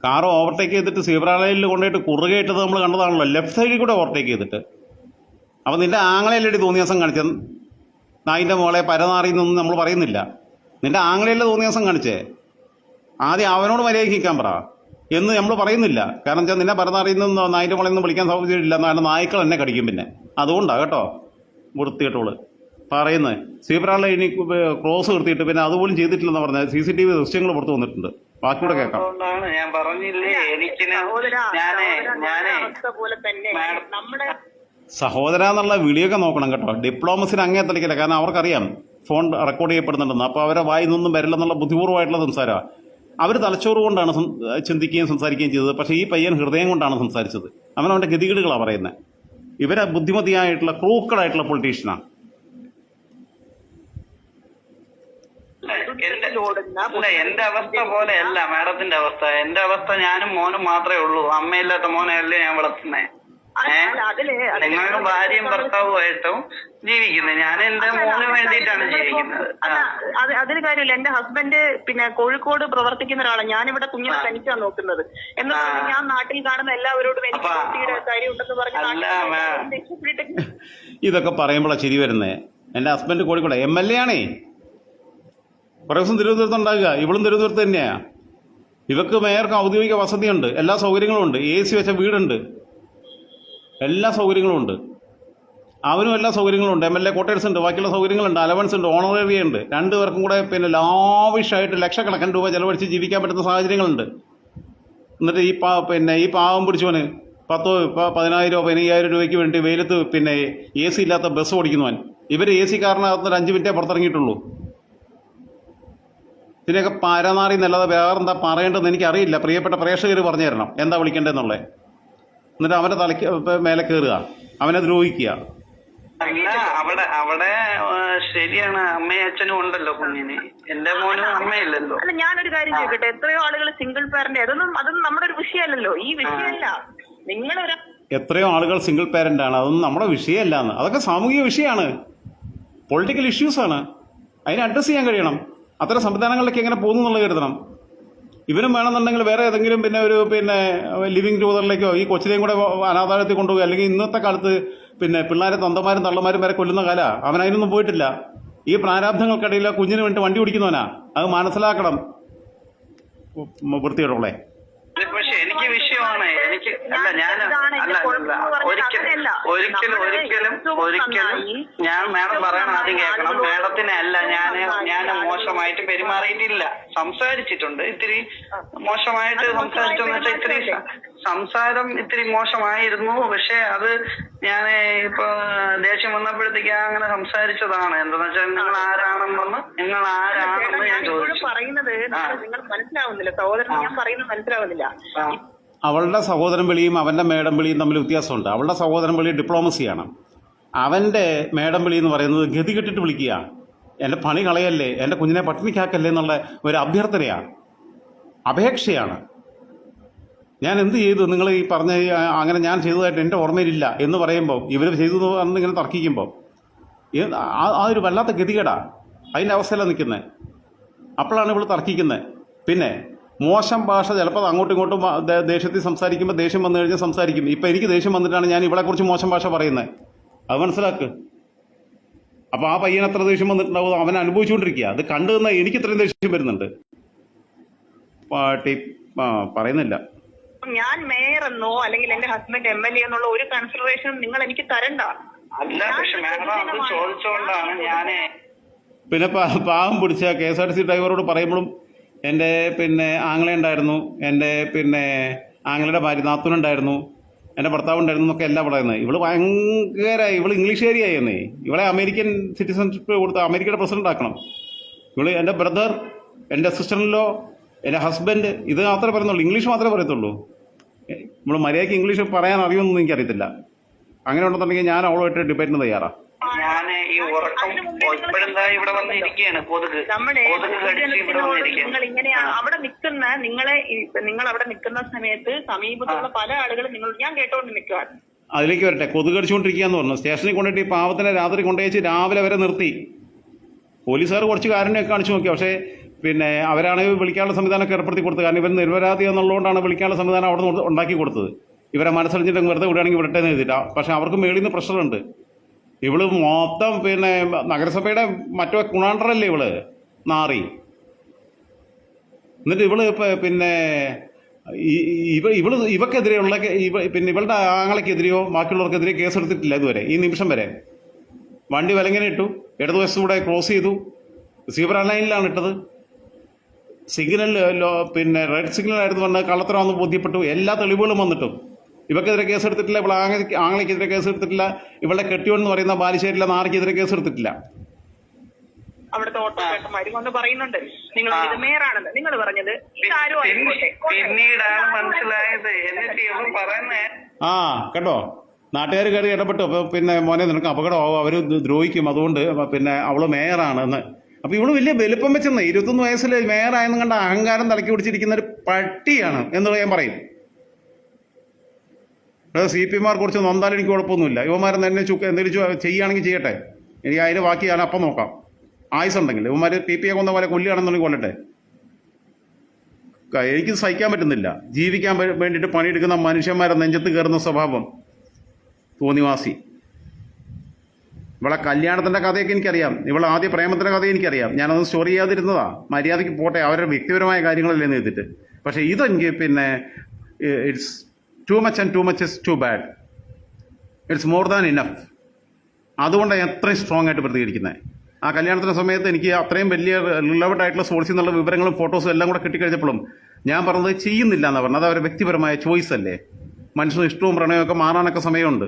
കാർ ഓവർടേക്ക് ചെയ്തിട്ട് സീബ്ര ലൈനിൽ കൊണ്ടുപോയിട്ട് കുറുകെ ഇട്ടത് നമ്മൾ കണ്ടതാണല്ലോ. ലെഫ്റ്റ് സൈഡിൽ കൂടെ ഓവർടേക്ക് ചെയ്തിട്ട്. അപ്പം നിന്റെ ആങ്ങളയിലടി തോന്നിയ ദിവസം കാണിച്ചത് നായിന്റെ മോളെ പരനാറിയെന്നൊന്നും നമ്മൾ പറയുന്നില്ല. നിന്റെ ആങ്ങളയല്ലേ തോന്നിയ ദിവസം കാണിച്ചേ? ആദ്യം അവനോട് മര്യാദയ്ക്ക് പറ. എന്ന് നമ്മൾ പറയുന്നില്ല. കാരണം വെച്ചാൽ നിന്നെ പരനാറിയെന്ന് നായിന്റെ മുളയൊന്നും ഒന്നും വിളിക്കാൻ സാധിച്ചിട്ടില്ല കാരണം നായ്ക്കൾ എന്നെ കടിക്കും പിന്നെ. അതുകൊണ്ടാണ് കേട്ടോ വൃത്തികെട്ടോൾ പറയുന്നത്. സീബ്ര ഇനി ക്രോസ് നിർത്തിയിട്ട് പിന്നെ അതുപോലും ചെയ്തിട്ടില്ലെന്ന് പറഞ്ഞാൽ സി സി ടി വി ദൃശ്യങ്ങൾ പുറത്തു വന്നിട്ടുണ്ട്. ബാക്കിയൂടെ കേൾക്കാം. ഞാൻ പറഞ്ഞില്ലേ എനിക്ക് സഹോദര എന്നുള്ള വിളിയൊക്കെ നോക്കണം കേട്ടോ. ഡിപ്ലോമസിന് അങ്ങേ തളിക്കില്ല കാരണം അവർക്കറിയാം ഫോൺ റെക്കോർഡ് ചെയ്യപ്പെടുന്നുണ്ടെന്ന്. അപ്പോൾ അവരെ വായി നിന്നും വരില്ലെന്നുള്ള ബുദ്ധിപൂർവമായിട്ടുള്ള സംസാരമാണ് അവർ തലച്ചോറ് കൊണ്ടാണ് ചിന്തിക്കുകയും സംസാരിക്കുകയും ചെയ്തത്. പക്ഷേ ഈ പയ്യൻ ഹൃദയം കൊണ്ടാണ് സംസാരിച്ചത്. അവൻ അവന്റെ ഗതികേടുകളാണ് പറയുന്നത് ഇവരെ ബുദ്ധിമതിയായിട്ടുള്ള ക്രൂക്കളായിട്ടുള്ള പൊളിറ്റീഷ്യനാണ് എന്റെ അവസ്ഥ പോലെയല്ല മാഡത്തിന്റെ അവസ്ഥ. എന്റെ അവസ്ഥ ഞാനും മോനും മാത്രമേ ഉള്ളൂ. അമ്മയില്ലാത്ത മോനെയല്ലേ ഞാൻ വളർത്തുന്നേ? നിങ്ങൾക്ക് ഭാര്യയും ഭർത്താവുമായിട്ടും ജീവിക്കുന്നത്. ഞാൻ എന്റെ മോന് വേണ്ടിയിട്ടാണ് ജീവിക്കുന്നത്. അത് അതിന് കാര്യമില്ല. എന്റെ ഹസ്ബൻഡ് പിന്നെ കോഴിക്കോട് പ്രവർത്തിക്കുന്ന ഒരാളാണ് ഞാനിവിടെ കുഞ്ഞിനെ തനിച്ചാണ് നോക്കുന്നത്. എന്ന്. ഞാൻ നാട്ടിൽ കാണുന്ന എല്ലാവരോടും എനിക്ക് പറഞ്ഞ് ഇതൊക്കെ പറയുമ്പോഴാണ് ശരി വരുന്നത് എന്റെ husband Kozhikode. M L A ആണേ കുറേ ദിവസം തിരുവനന്തപുരത്ത് ഉണ്ടാകുക. ഇവളും തിരുവനന്തപുരത്ത് തന്നെയാണ് ഇവക്ക് മേയർക്ക് ഔദ്യോഗിക വസതിയുണ്ട്. എല്ലാ സൗകര്യങ്ങളും ഉണ്ട്. എ സി വെച്ച വീടുണ്ട്. എല്ലാ സൗകര്യങ്ങളും ഉണ്ട്. അവനും എല്ലാ സൗകര്യങ്ങളും ഉണ്ട്. എം എൽ എ ക്വാർട്ടേഴ്സ് ഉണ്ട് ബാക്കിയുള്ള സൗകര്യങ്ങളുണ്ട് അലവൻസ് ഉണ്ട് ഓണറേറിയ ഉണ്ട്. രണ്ടു പേർക്കും കൂടെ പിന്നെ ലാവിഷായിട്ട് ലക്ഷക്കണക്കിന് രൂപ ചെലവഴിച്ച് ജീവിക്കാൻ പറ്റുന്ന സാഹചര്യങ്ങളുണ്ട്. എന്നിട്ട് ഈ പാ പിന്നെ ഈ പാവം പിടിച്ചവന് പത്തോ പ- പതിനായിരമോ പതിനയ്യായിരം രൂപയ്ക്ക് വേണ്ടി വെയിലത്ത് പിന്നെ എ സി ഇല്ലാത്ത ബസ് ഓടിക്കുന്നവൻ ഇവർ എ സി കാറിനകത്ത് അഞ്ച് മിനിറ്റേ പുറത്തിറങ്ങിയിട്ടുള്ളൂ. ഇതിനൊക്കെ പരനാറി എന്നല്ലാതെ വേറെന്താ പറയേണ്ടതെന്ന് എനിക്കറിയില്ല. പ്രിയപ്പെട്ട പ്രേക്ഷകർ പറഞ്ഞു തരണം എന്താ വിളിക്കേണ്ടതെന്നുള്ളത്? എന്നിട്ട് അവന്റെ തലയ്ക്ക് മേലെ കയറുക അവനെ ദ്രോഹിക്കുക. അല്ല അവിടെ അവിടെ ശരിയാണ്. അമ്മയും അച്ഛനും ഉണ്ടല്ലോ കുഞ്ഞിന്. എന്റെ മോനും അമ്മയില്ലല്ലോ. അല്ല ഞാനൊരു കാര്യം ചോദിക്കട്ടെ? എത്രയോ ആളുകൾ സിംഗിൾ പേരന്റ് അതൊന്നും അതൊന്നും നമ്മുടെ ഒരു വിഷയമല്ലല്ലോ. ഈ വിഷയമല്ല. നിങ്ങളൊരു എത്രയോ ആളുകൾ സിംഗിൾ പേരന്റ് ആണ്. അതൊന്നും നമ്മുടെ വിഷയമല്ല എന്ന് അതൊക്കെ സാമൂഹിക വിഷയമാണ്. പൊളിറ്റിക്കൽ ഇഷ്യൂസ് ആണ്. അതിനെ അഡ്രസ് ചെയ്യാൻ കഴിയണം. അത്തരം സംവിധാനങ്ങളിലേക്ക് എങ്ങനെ പോകുന്നു എന്നുള്ളത് കരുതണം. ഇവനും വേണമെന്നുണ്ടെങ്കിൽ വേറെ ഏതെങ്കിലും പിന്നെ ഒരു പിന്നെ ലിവിങ് ടൂതറിലേക്കോ ഈ കൊച്ചിനെയും കൂടെ അനാഥാലയത്തിൽ കൊണ്ടുപോകുക അല്ലെങ്കിൽ ഇന്നത്തെ കാലത്ത് പിന്നെ പിള്ളേരെ തന്തമാരും തള്ളമാരും വരെ കൊല്ലുന്ന കാല. അവൻ അതിനൊന്നും പോയിട്ടില്ല. ഈ പ്രാരാബ്ധങ്ങൾക്കിടയിൽ കുഞ്ഞിന് വേണ്ടി വണ്ടി ഓടിക്കുന്നവനാ. അത് മനസ്സിലാക്കണം. വൃത്തിയോടുള്ളേ എനിക്ക് വിഷയമാണ്. എനിക്ക് അല്ല ഞാൻ അല്ല ഒരിക്കലും ഒരിക്കലും ഒരിക്കലും ഒരിക്കലും ഞാൻ മാഡം പറയണം ആദ്യം കേൾക്കണം. മാഡത്തിനെ അല്ല ഞാൻ ഞാൻ മോശമായിട്ട് പെരുമാറിയിട്ടില്ല. സംസാരിച്ചിട്ടുണ്ട്. ഇത്തിരി മോശമായിട്ട് സംസാരിച്ചെന്ന് വെച്ചാൽ ഇത്തിരി സംസാരം ഇത്തിരി മോശമായിരുന്നു. പക്ഷെ അത് ഞാൻ ഇപ്പൊ ദേഷ്യം വന്നപ്പോഴത്തേക്ക് അങ്ങനെ സംസാരിച്ചതാണ്. എന്താന്ന് വെച്ചാൽ നിങ്ങൾ ആരാണെന്ന് നിങ്ങൾ ആരാണെന്ന് ഞാൻ ചോദിച്ചു. പറയുന്നത് നിങ്ങൾ- മനസ്സിലാവുന്നില്ല. സഹോദരൻ ഞാൻ പറയുന്നത് മനസ്സിലാവുന്നില്ല. അവളുടെ സഹോദരൻ വിളിയും അവന്റെ മേഡം വിളിയും തമ്മിൽ വ്യത്യാസമുണ്ട്. അവളുടെ സഹോദരൻ വിളി ഡിപ്ലോമസിയാണ്. അവന്റെ മേഡം വിളി എന്ന് പറയുന്നത് ഗതി കെട്ടിട്ട് വിളിക്കുക എന്റെ പണി കളയല്ലേ എന്റെ കുഞ്ഞിനെ പട്ടിണിക്കാക്കല്ലേ എന്നുള്ള ഒരു അഭ്യർത്ഥനയാണ് അപേക്ഷയാണ്. ഞാൻ എന്ത് ചെയ്തു? നിങ്ങൾ ഈ പറഞ്ഞ അങ്ങനെ ഞാൻ ചെയ്തതായിട്ട് എന്റെ ഓർമ്മയിലില്ല എന്ന് പറയുമ്പോൾ ഇവർ ചെയ്തു എന്ന് ഇങ്ങനെ തർക്കിക്കുമ്പോൾ ആ ഒരു വല്ലാത്ത ഗതികേടാണ് അതിന്റെ അവസ്ഥയിലാണ് നിൽക്കുന്നത് അപ്പോഴാണ് ഇവൾ തർക്കിക്കുന്നത് പിന്നെ മോശം ഭാഷ ചിലപ്പോൾ അത് അങ്ങോട്ടും ഇങ്ങോട്ടും ദേശത്തിൽ ദേഷ്യത്തിൽ സംസാരിക്കുമ്പോൾ ദേഷ്യം വന്നു കഴിഞ്ഞാൽ സംസാരിക്കും. ഇപ്പം എനിക്ക് ദേഷ്യം വന്നിട്ടാണ് ഞാൻ ഇവളെക്കുറിച്ച് മോശം ഭാഷ പറയുന്നത് അത് മനസ്സിലാക്ക്. അപ്പോൾ ആ പയ്യൻ എത്ര ദേഷ്യം വന്നിട്ടുണ്ടാവും അവൻ അനുഭവിച്ചുകൊണ്ടിരിക്കുക. അത് കണ്ടു നിന്നാൽ എനിക്ക് ഇത്രയും ദേഷ്യം വരുന്നുണ്ട്. പാട്ടി ആ പറയുന്നില്ല. ഞാൻ മേയർ എന്നോ അല്ലെങ്കിൽ എന്റെ ഹസ്ബൻഡ് എം എൽ എ എന്നുള്ള ഒരു കൺസിഡറേഷനും നിങ്ങൾ എനിക്ക് തരണ്ട. അല്ല പക്ഷെ ചോദിച്ചുകൊണ്ടാണ് ഞാൻ പിന്നെ പാവം പിടിച്ച K S R T C ഡ്രൈവറോട് പറയുമ്പോഴും എന്റെ പിന്നെ ആങ്ങളെ ഉണ്ടായിരുന്നു. എന്റെ പിന്നെ ആങ്ങളയുടെ ഭാര്യ നാത്തൂനുണ്ടായിരുന്നു എന്റെ ഭർത്താവ് ഉണ്ടായിരുന്നു എന്നൊക്കെ എല്ലാം പറയുന്നത്. ഇവൾ ഭയങ്കര ഇവൾ ഇംഗ്ലീഷുകാരിയായിരുന്നേ ഇവളെ അമേരിക്കൻ സിറ്റിസൺഷിപ്പ് കൊടുത്ത് അമേരിക്കയുടെ പ്രസിഡന്റ് ആക്കണം. ഇവൾ എന്റെ ബ്രദർ എന്റെ സിസ്റ്ററിലോ എന്റെ ഹസ്ബൻഡ് ഇത് മാത്രമേ പറയുന്നുള്ളൂ. ഇംഗ്ലീഷ് മാത്രമേ പറയത്തുള്ളൂ. നമ്മൾ മര്യാദയ്ക്ക് ഇംഗ്ലീഷ് പറയാൻ അറിയുമെന്നൊന്നും എനിക്കറിയത്തില്ല. അങ്ങനെ ഉണ്ടെന്നുണ്ടെങ്കിൽ ഞാൻ അവളുമായിട്ട് ഡിബേറ്റിന് തയ്യാറാണ് ഞാൻ ഈ ഉറക്കം ഇപ്പോഴെന്താ ഇവിടെ വന്ന് ഇരിക്കുകയാണ് കൊതുക്. നമ്മുടെ കൊതുക് കടിച്ച് ഇവിടെ വന്ന് നിങ്ങൾ ഇങ്ങനെ അവിടെ നിൽക്കുന്ന നിങ്ങളെ നിങ്ങൾ അവിടെ നിൽക്കുന്ന സമയത്ത് സമീപത്തുള്ള പല ആളുകളും നിങ്ങൾ ഞാൻ കേട്ടോണ്ട് നിൽക്കുകയാണ് അതിലേക്ക് വരട്ടെ. കൊതുക് കടിച്ചുകൊണ്ടിരിക്കുകയെന്ന് പറഞ്ഞു. സ്റ്റേഷനിൽ കൊണ്ടിട്ട് ഈ പാവത്തിനെ രാത്രി കൊണ്ടുവച്ച് രാവിലെ വരെ നിർത്തി. പോലീസുകാർ കുറച്ച് കാരുണ്യമൊക്കെ കാണിച്ചു നോക്കി. പക്ഷേ പിന്നെ അവരാണ് വിളിക്കാനുള്ള സംവിധാനമൊക്കെ ഏർപ്പെടുത്തി കൊടുത്തത് കാരണം ഇവർ നിരപരാധി എന്നുള്ളതുകൊണ്ടാണ് വിളിക്കാനുള്ള സംവിധാനം അവിടെ നിന്ന് ഉണ്ടാക്കി കൊടുത്തത്. ഇവരെ മനസ്സറിഞ്ഞിട്ട് വെറുതെ വിടുകയാണെങ്കിൽ വിടട്ടെ എന്ന് എഴുതിയില്ല. പക്ഷേ അവർക്ക് മേളിൽ നിന്ന് പ്രഷറുണ്ട് ഇവൾ മൊത്തം പിന്നെ നഗരസഭയുടെ മറ്റോ കുണാണ്ടറല്ലേ ഇവൾ? നാറി. എന്നിട്ട് ഇവൾ പിന്നെ ഇവ ഇവൾ ഇവക്കെതിരെയുള്ള ഇവ പിന്നെ ഇവളുടെ ആങ്ങളെക്കെതിരെയോ ബാക്കിയുള്ളവർക്കെതിരെ കേസെടുത്തിട്ടില്ല ഇതുവരെ ഈ നിമിഷം വരെ. വണ്ടി വലങ്ങനെ ഇട്ടു ഇടതുവശത്തൂടെ ക്രോസ് ചെയ്തു. സീബ്ര ലൈനിലാണ് ഇട്ടത്. സിഗ്നൽ പിന്നെ റെഡ് സിഗ്നൽ ആയിരുന്നു പറഞ്ഞ് കള്ളത്തരമെന്ന് ബോധ്യപ്പെട്ടു. എല്ലാ തെളിവുകളും വന്നിട്ടും. ഇവക്കെതിരെ കേസെടുത്തിട്ടില്ല ഇവളെ ആങ്ങ ആങ്ങളെക്കെതിരെ കേസെടുത്തിട്ടില്ല ഇവളെ കെട്ടിയോ എന്ന് പറയുന്ന ബാലുശ്ശേരിയിലെ നാറിക്കെതിരെ കേസെടുത്തിട്ടില്ല. അവിടുത്തെ ഓട്ടോക്കാരന്മാരും വന്ന് പറയുന്നുണ്ട്. നിങ്ങൾ ആ. നിങ്ങൾ പറഞ്ഞത് ഇതാരോ പിന്ന- ആയിക്കോട്ടെ പിന്നീടാണ് മനസ്സിലായത്. എന്നിട്ട് ഇവൻ പറയുന്നേ. ആ കേട്ടോ? നാട്ടുകാർ കയറി ഇടപെട്ടു. അപ്പോൾ പിന്നെ മോനെ നിനക്ക് അപകടമാവും? അവർ ദ്രോഹിക്കും. അതുകൊണ്ട് പിന്നെ അവൾ മേയറാണ് എന്ന് അപ്പോൾ ഇവൾ വലിയ വലുപ്പം വെച്ചെന്ന്. ഇരുപത്തൊന്ന് വയസ്സിൽ മേയറായെന്ന് കണ്ട അഹങ്കാരം തലക്കി പിടിച്ചിരിക്കുന്ന ഒരു പട്ടിയാണ് എന്ന് ഞാൻ പറയും. സി പി എമാർ കുറിച്ച് നന്നാൽ എനിക്ക് കുഴപ്പമൊന്നുമില്ല. ഇവന്മാരെ തന്നെ ചുക്ക് എന്തെങ്കിലും ചെയ്യുകയാണെങ്കിൽ ചെയ്യട്ടെ. എനിക്ക് അതിന് ബാക്കി ഞാൻ അപ്പം നോക്കാം. ആയുസ് ഉണ്ടെങ്കിൽ ഇവന്മാർ പി പി എ കൊന്ന പോലെ കൊല്ലുകയാണെന്നുണ്ടെങ്കിൽ കൊല്ലട്ടെ. എനിക്ക് സഹിക്കാൻ പറ്റുന്നില്ല. ജീവിക്കാൻ വേണ്ടിയിട്ട് പണിയെടുക്കുന്ന മനുഷ്യന്മാരെ നെഞ്ചത്ത് കയറുന്ന സ്വഭാവം. തോന്നിവാസി. ഇവളെ കല്യാണത്തിന്റെ കഥയൊക്കെ എനിക്കറിയാം. ഇവളെ ആദ്യ പ്രേമത്തിന്റെ കഥ എനിക്കറിയാം. ഞാനത് സ്റ്റോറി ചെയ്യാതിരുന്നതാ. മര്യാദയ്ക്ക് പോട്ടെ. അവരുടെ വ്യക്തിപരമായ കാര്യങ്ങളല്ലേ എന്ന് പക്ഷേ ഇതെനിക്ക് പിന്നെ it's too much and too much is too bad it's more than enough അതുകൊണ്ടാണ് അത്രയും സ്ട്രോങ് ആയിട്ട് പ്രതികരിക്കുന്നത്. ആ കല്യാണത്തിന്റെ സമയത്ത് എനിക്ക് അത്രയും വലിയ റിലവന്റ് ആയിട്ടുള്ള സോഴ്സിൽ നിന്നുള്ള വിവരങ്ങളും ഫോട്ടോസും എല്ലാം കൂടെ കിട്ടിക്കഴിഞ്ഞപ്പോഴും ഞാൻ പറഞ്ഞത് ചെയ്യുന്നില്ല എന്നാണ് പറഞ്ഞത്. അത് അവരുടെ വ്യക്തിപരമായ ചോയ്സ് അല്ലേ? മനുഷ്യന് ഇഷ്ടവും പ്രണയമൊക്കെ മാറാനൊക്കെ സമയമുണ്ട്.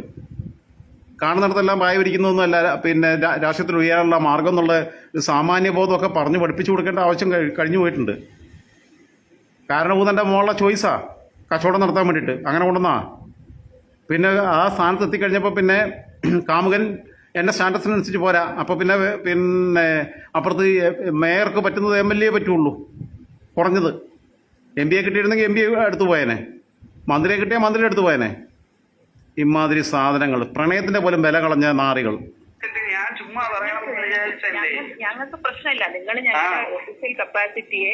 കാണുന്നിടത്തെല്ലാം വായ വിരിക്കുന്നതൊന്നും അല്ല. പിന്നെ രാഷ്ട്രത്തിൽ ഉയരാനുള്ള മാർഗം എന്നുള്ള സാമാന്യ ബോധമൊക്കെ പറഞ്ഞു പഠിപ്പിച്ചു കൊടുക്കേണ്ട ആവശ്യം കഴിഞ്ഞു പോയിട്ടുണ്ട്. കാരണം കാരണഭൂതന്റെ മോളുടെ ചോയ്സാ കച്ചവടം നടത്താൻ വേണ്ടിയിട്ട്. അങ്ങനെ കൊണ്ടുവന്നാ. പിന്നെ ആ സ്ഥാനത്ത് എത്തിക്കഴിഞ്ഞപ്പോൾ പിന്നെ കാമുകൻ എന്റെ സ്റ്റാറ്റസിനനുസരിച്ച് പോരാ. അപ്പോൾ പിന്നെ പിന്നെ അപ്പുറത്ത് മേയർക്ക് പറ്റുന്നത് എം എൽ എ പറ്റുള്ളൂ. കുറഞ്ഞത്. എം പിയെ കിട്ടിയിരുന്നെങ്കിൽ എം പി എടുത്തു പോയേനെ. മന്ത്രിയെ കിട്ടിയാൽ മന്ത്രി എടുത്തു പോയേനെ. ഇമാതിരി സാധനങ്ങൾ. പ്രണയത്തിന്റെ പോലും വില കളഞ്ഞ നാറികൾ. ഞങ്ങൾക്ക് പ്രശ്നമില്ല. നിങ്ങൾ. ഞങ്ങളുടെ ഒഫീഷ്യൽ കപ്പാസിറ്റിയെ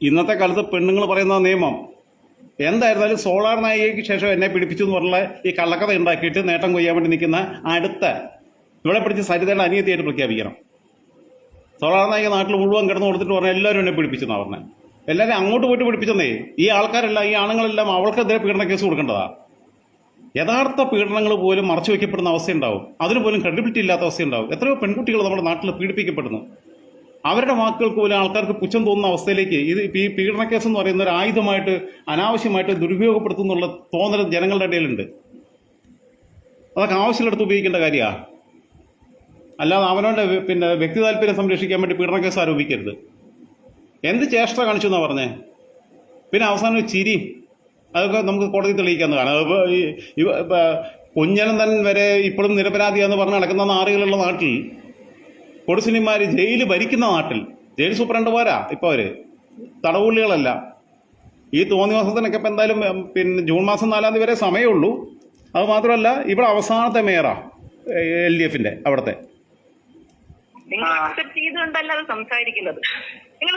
ഇന്നത്തെ കാലത്ത് പെണ്ണുങ്ങൾ പറയുന്ന നിയമം എന്തായിരുന്നാലും സോളാർ നായികയ്ക്ക് ശേഷം എന്നെ പിടിപ്പിച്ചു എന്ന് പറഞ്ഞ ഈ കള്ളക്കഥ ഉണ്ടാക്കിയിട്ട് നേട്ടം കൊയ്യാൻ വേണ്ടി നിൽക്കുന്ന അടുത്ത ഇവിടെ പിടിച്ച് സരിതയുടെ അനിയത്തിയായിട്ട് പ്രഖ്യാപിക്കണം. സോളാർ നായിക നാട്ടിൽ മുഴുവൻ കിടന്നു കൊടുത്തിട്ട് പറഞ്ഞാൽ എല്ലാവരും എന്നെ പിടിപ്പിച്ചെന്നാണ് പറഞ്ഞത് എല്ലാവരും അങ്ങോട്ട് പോയിട്ട് പിടിപ്പിച്ചെന്നേ ഈ ആൾക്കാരെല്ലാം ഈ ആണുങ്ങളെല്ലാം അവൾക്കെതിരെ പീഡന കേസ് കൊടുക്കേണ്ടതാ. യഥാർത്ഥ പീഡനങ്ങൾ പോലും മറച്ചു വയ്ക്കപ്പെടുന്ന അവസ്ഥയുണ്ടാവും. അതിന് പോലും ക്രെഡിബിലിറ്റി ഇല്ലാത്ത അവസ്ഥയുണ്ടാവും. എത്രയോ പെൺകുട്ടികൾ നമ്മുടെ നാട്ടിൽ പീഡിപ്പിക്കപ്പെടുന്നു. അവരുടെ വാക്കുകൾക്ക് പോലും ആൾക്കാർക്ക് പുച്ഛം തോന്നുന്ന അവസ്ഥയിലേക്ക് ഇത് ഈ കേസ് എന്ന് പറയുന്ന ഒരു ആയുധമായിട്ട് അനാവശ്യമായിട്ട് ദുരുപയോഗപ്പെടുത്തുന്നുള്ള തോന്നൽ ജനങ്ങളുടെ ഇടയിലുണ്ട്. അതൊക്കെ ആവശ്യമുള്ളിടത്ത് ഉപയോഗിക്കേണ്ട കാര്യമാണ് അല്ലാതെ അവനവന്റെ പിന്നെ വ്യക്തി താല്പര്യം സംരക്ഷിക്കാൻ വേണ്ടി പീഡന കേസ് ആരോപിക്കരുത്. എന്ത് ചേഷ്ട കാണിച്ചു എന്നാ പറഞ്ഞേ? പിന്നെ അവസാനം ചിരി. അതൊക്കെ നമുക്ക് കോടതി തെളിയിക്കാന്ന് കാണാം. ഈ കുഞ്ഞനന്തൻ വരെ ഇപ്പോഴും നിരപരാധിയാന്ന് പറഞ്ഞ് നടക്കുന്ന നാറുകളുള്ള നാട്ടിൽ കൊടുസിനിമാർ ജയിൽ ഭരിക്കുന്ന നാട്ടിൽ ജയിൽ സൂപ്രണ്ട് പോരാ ഇപ്പോൾ അവർ. തടവുള്ളികളല്ല. ഈ തോന്നി മാസത്തിനൊക്കെ ഇപ്പം എന്തായാലും പിന്നെ ജൂൺ മാസം നാലാം തീയതി വരെ സമയമുള്ളൂ. അത് മാത്രമല്ല ഇവിടെ അവസാനത്തെ മേയറാ എൽ ഡി എഫിന്റെ അവിടുത്തെ. നിങ്ങൾ അക്സെപ്റ്റ് ചെയ്തുകൊണ്ടല്ല അത് സംസാരിക്കുന്നത്. നിങ്ങൾ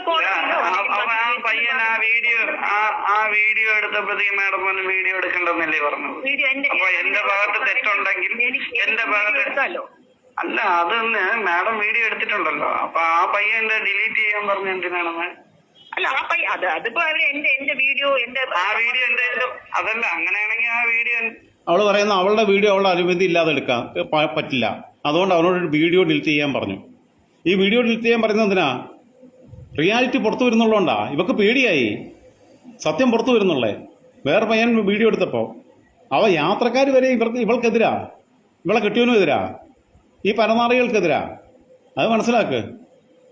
പയ്യൻ ആ വീഡിയോ ആ ആ വീഡിയോ എടുത്തപ്പോഴത്തേക്ക് മാഡം പറഞ്ഞു വീഡിയോ എടുക്കണ്ടെന്നല്ലേ പറഞ്ഞത്. അപ്പൊ എന്റെ ഭാഗത്ത് തെറ്റുണ്ടെങ്കിൽ എന്റെ ഭാഗത്ത് അല്ല അതൊന്ന് മാഡം വീഡിയോ എടുത്തിട്ടുണ്ടല്ലോ. അപ്പൊ ആ പയ്യന്റെ ഡിലീറ്റ് ചെയ്യാൻ പറഞ്ഞ എന്തിനാണെന്ന് അല്ല ആ പയ്യ അത് അതിപ്പോ അവർ എന്റെ എന്റെ വീഡിയോ എന്റെ ആ വീഡിയോ എന്തായാലും അതല്ല അങ്ങനെയാണെങ്കിൽ ആ വീഡിയോ അവൾ പറയുന്ന അവളുടെ വീഡിയോ അവളുടെ അനുമതി ഇല്ലാതെ എടുക്കാൻ പറ്റില്ല. അതുകൊണ്ട് അവനോട് വീഡിയോ ഡിലീറ്റ് ചെയ്യാൻ പറഞ്ഞു. ഈ വീഡിയോ ഡിലീറ്റ് ചെയ്യാൻ പറയുന്നത് എന്തിനാ? റിയാലിറ്റി പുറത്തു വരുന്നുള്ളതുകൊണ്ടാ ഇവക്ക് പേടിയായി. സത്യം പുറത്തു വരുന്നുള്ളേ. വേറെ പയ്യൻ വീഡിയോ എടുത്തപ്പോൾ അവ യാത്രക്കാർ വരെ ഇവർക്ക് ഇവൾക്കെതിരാ. ഇവളെ കെട്ടിയവനും എതിരാ. ഈ പരമാറികൾക്കെതിരാ? അത് മനസ്സിലാക്ക്.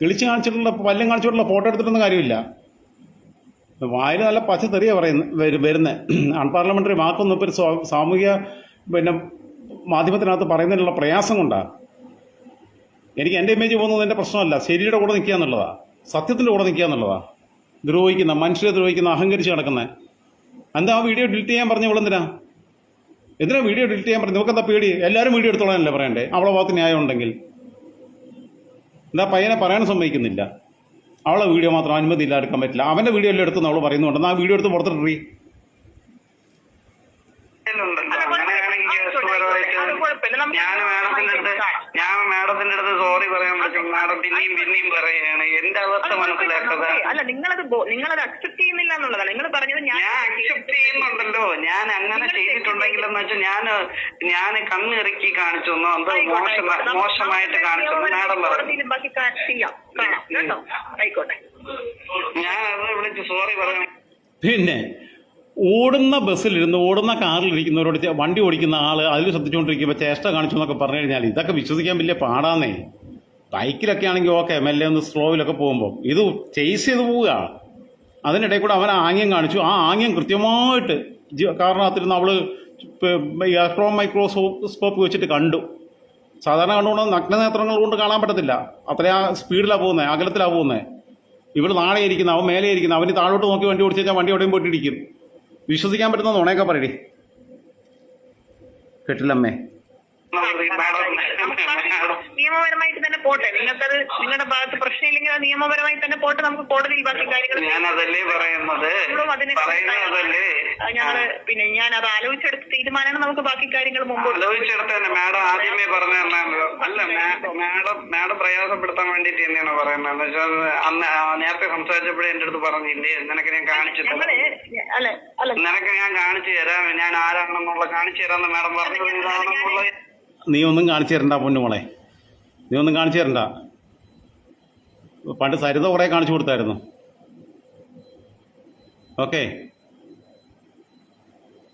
കിളിച്ച് കാണിച്ചിട്ടുള്ള പല്ലം കാണിച്ചിട്ടുള്ള ഫോട്ടോ എടുത്തിട്ടൊന്നും കാര്യമില്ല. വായിൽ നല്ല പച്ച തെറിയ പറയുന്ന വരുന്നത് അൺപാർലമെന്ററി വാക്കൊന്നും സ്വാ- സാമൂഹിക പിന്നെ മാധ്യമത്തിനകത്ത് പറയുന്നതിനുള്ള പ്രയാസം കൊണ്ടാണ് എനിക്ക് എന്റെ ഇമേജ് പോകുന്നത് എന്റെ പ്രശ്നമല്ല. ശരിയുടെ കൂടെ നിൽക്കുക എന്നുള്ളതാണ് സത്യത്തിന്റെ കൂടെ നിൽക്കുക എന്നുള്ളതാണ് ദ്രോഹിക്കുന്ന മനുഷ്യരെ ദ്രോഹിക്കുന്ന അഹങ്കരിച്ച് കിടക്കുന്നത് എന്താ ആ വീഡിയോ ഡിലീറ്റ് ചെയ്യാൻ പറഞ്ഞ ഇവളെന്തിനാ? എന്തിനാ വീഡിയോ ഡിലീറ്റ് ചെയ്യാൻ പറഞ്ഞു നമുക്കെന്താ പേടി? എല്ലാവരും വീഡിയോ എടുത്തോളാനല്ലേ പറയണ്ടേ? അവളെ ഭാഗത്ത് ന്യായം ഉണ്ടെങ്കിൽ. എന്താ പയ്യനെ പറയാൻ സമ്മതിക്കുന്നില്ല. അവളെ വീഡിയോ മാത്രം അനുമതി ഇല്ല എടുക്കാൻ പറ്റില്ല. അവന്റെ വീഡിയോ എല്ലാം എടുത്തെന്ന് അവൾ പറയുന്നുണ്ട്. ആ വീഡിയോ എടുത്ത് പുറത്തിട്ടി ഞാൻ അടുത്ത് ഞാൻ മാഡത്തിന്റെ അടുത്ത് സോറി പറയാൻ പറ്റും. മാഡം പിന്നെയും പിന്നെയും പറയുകയാണ്. എന്റെ അവസ്ഥ മനസ്സിലാക്കാതെ. അല്ല നിങ്ങളത് നിങ്ങളത് അക്സെപ്റ്റ് ചെയ്യുന്നില്ല എന്നുള്ളതാണ്. നിങ്ങൾ പറഞ്ഞത് ഞാൻ അക്സെപ്റ്റ് ചെയ്യുന്നുണ്ടല്ലോ. ഞാൻ അങ്ങനെ ചെയ്തിട്ടുണ്ടെങ്കിലെന്ന് വെച്ചാൽ ഞാൻ ഞാൻ കണ്ണിറക്കി കാണിച്ചു എന്നോ എന്തോ മോശം മോശമായിട്ട് കാണിച്ചു മാഡം പറഞ്ഞു. കോടതിയിൽ ബാക്കി ചെയ്യാം. കേട്ടോ? ആയിക്കോട്ടെ. ഞാൻ അത് വിളിച്ച് സോറി പറയാം. പിന്നെ ഓടുന്ന ബസ്സിലിരുന്ന് ഓടുന്ന കാറിലിരിക്കുന്നവരോട് വണ്ടി ഓടിക്കുന്ന ആൾ അതിൽ ശ്രദ്ധിച്ചുകൊണ്ടിരിക്കുമ്പോൾ ചേഷ്ട കാണിച്ചു എന്നൊക്കെ പറഞ്ഞു കഴിഞ്ഞാൽ ഇതൊക്കെ വിശ്വസിക്കാൻ വലിയ പാടാന്നേ. ബൈക്കിലൊക്കെ ആണെങ്കിൽ ഓക്കെ മെല്ലെ ഒന്ന് സ്ലോയിലൊക്കെ പോകുമ്പോൾ ഇത് ചേസ് ചെയ്ത് പോവുക. അതിനിടയിൽ കൂടെ അവൻ ആംഗ്യം കാണിച്ചു. ആ ആംഗ്യം കൃത്യമായിട്ട് കാരണത്തിരുന്ന് അവൾ ഇലക്ട്രോ മൈക്രോസ്കോപ്പ് വെച്ചിട്ട് കണ്ടു. സാധാരണ കണ്ടുകൊണ്ട് നഗ്നനേത്രങ്ങൾ കൊണ്ട് കാണാൻ പറ്റത്തില്ല. അത്രയാ സ്പീഡിലാണ് പോകുന്നത് അകലത്തിലാണ് പോകുന്നത് ഇവൾ നാളെ ഇരിക്കുന്ന അവൻ മേലെ ഇരിക്കുന്ന അവന് താഴോട്ട് നോക്കി വണ്ടി ഓടിച്ചു കഴിഞ്ഞാൽ വണ്ടി എവിടെയും പോയിട്ട് ഇടിക്കും വിശ്വസിക്കാൻ പറ്റുന്ന നുണയൊക്കെ പറയടി. കേട്ടില്ലമ്മേ മാഡം നമുക്ക് ബാക്കി മാഡം നിയമപരമായിട്ട് തന്നെ പോട്ടെ. നിങ്ങൾക്കത് നിങ്ങളുടെ ഭാഗത്ത് പ്രശ്നമില്ലെങ്കിൽ അത് നിയമപരമായി തന്നെ പോട്ടെ. നമുക്ക് കോടതിയിൽ ബാക്കി കാര്യങ്ങൾ ഞാനതല്ലേ പറയുന്നത്? ഞങ്ങൾ പിന്നെ ഞാൻ അത് ആലോചിച്ചെടുത്ത തീരുമാനമാണ് നമുക്ക് ബാക്കി കാര്യങ്ങൾ മുമ്പ് ആലോചിച്ചെടുത്ത് തന്നെ. മാഡം ആദ്യമേ പറഞ്ഞു അല്ല മാഡം മാഡം പ്രയാസപ്പെടുത്താൻ വേണ്ടിട്ട് തന്നെയാണ് പറയുന്നത്. വെച്ചാൽ അന്ന് നേരത്തെ സംസാരിച്ചപ്പോഴേ എന്റെ അടുത്ത് പറഞ്ഞില്ലേ? നിനക്ക് ഞാൻ കാണിച്ചു നിനക്ക് ഞാൻ കാണിച്ചു തരാം. ഞാൻ ആരാണെന്നുള്ള കാണിച്ചു തരാമെന്ന് മാഡം പറഞ്ഞു. ഇതാണെന്നുള്ള നീ ഒന്നും കാണിച്ചു തരണ്ട പൊന്നുമോളെ നീ ഒന്നും കാണിച്ചു തരണ്ട. പണ്ട് സരിത കുറേ കാണിച്ചു കൊടുത്തായിരുന്നു. ഓക്കെ.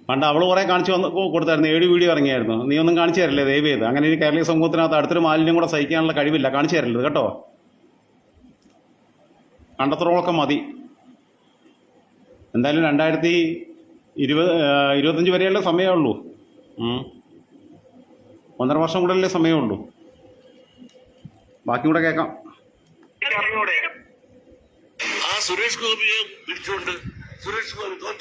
പണ്ട് അവൾ കുറേ കാണിച്ചു വന്ന് കൊടുത്തായിരുന്നു. ഏഴ് വീഡിയോ ഇറങ്ങിയായിരുന്നു. നീ ഒന്നും കാണിച്ചു തരില്ലേ ദയവ് ചെയ്ത്? അങ്ങനെ ഈ കേരളീയ സമൂഹത്തിനകത്ത് അടുത്തൊരു മാലിന്യം കൂടെ സഹിക്കാനുള്ള കഴിവില്ല. കാണിച്ചു തരരുത് കേട്ടോ. കണ്ടത്രോളൊക്കെ മതി. എന്തായാലും രണ്ടായിരത്തി ഇരുപത് ഇരുപത്തഞ്ച് വരെയുള്ള സമയമേ ഉള്ളൂ. ഒന്നര വർഷം കൂടെയല്ലേ സമയമുള്ളൂ. ബാക്കി കൂടെ കേൾക്കാം. ആ സുരേഷ് ഗോപിയെ പിടിച്ചുകൊണ്ട് സുരേഷ് ഗോപി